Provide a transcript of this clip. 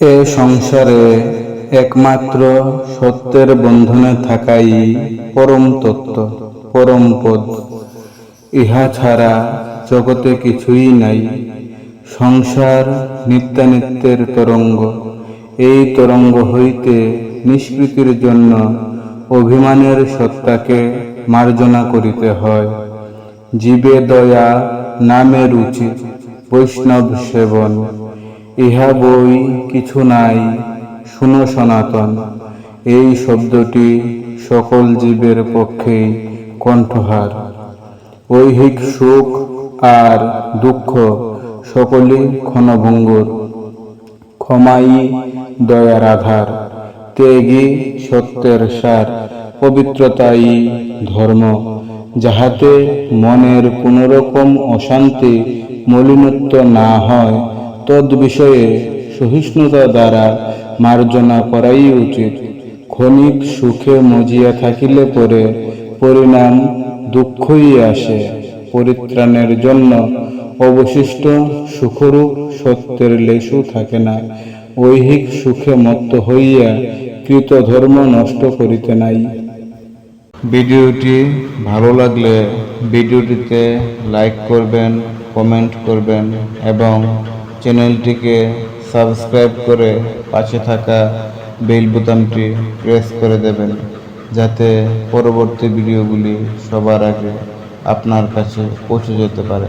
এ সংসারে একমাত্র সত্যের বন্ধনে থাকাই পরম তত্ত্ব, পরম পদ। ইহা ছাড়া জগতে কিছুই নাই। সংসার নিত্যানিত্যের তরঙ্গ। এই তরঙ্গ হইতে নিষ্কৃতির জন্য অভিমানের সত্তাকে মার্জনা করিতে হয়। জীবে দয়া নামে রুচি বৈষ্ণব সেবন। ইহা বই কিছু নাই। শুনো সনাতন, এই শব্দটি সকল জীবের পক্ষেই কণ্ঠহার। ঐহিক সুখ আর দুঃখ সকলই ক্ষণভঙ্গুর। ক্ষমাই দয়ার আধার ত্যাগী সত্যের সার, পবিত্রতাই ধর্ম। যাহাতে মনের কোনোরকম অশান্তি মলিনত্ব না হয় তদ বিষয়ে সহিষ্ণুতা দ্বারা মার্জনা করাই উচিত। ক্ষণিক সুখে মজিয়া থাকিলে পরে পরিণাম দুঃখই আসে। পরিত্রাণের জন্য অবশিষ্ট সুখরূপ সত্যের লেশু থাকে না। ঐহিক সুখে মত্ত হইয়া কৃত ধর্ম নষ্ট করিতে নাই। ভিডিওটি ভালো লাগলে ভিডিওটিতে লাইক করবেন, কমেন্ট করবেন এবং চ্যানেলটিকে সাবস্ক্রাইব করে পাশে থাকা বেল বোতামটি প্রেস করে দেবেন, যাতে পরবর্তী ভিডিওগুলি সবার আগে আপনার কাছে পৌঁছে যেতে পারে।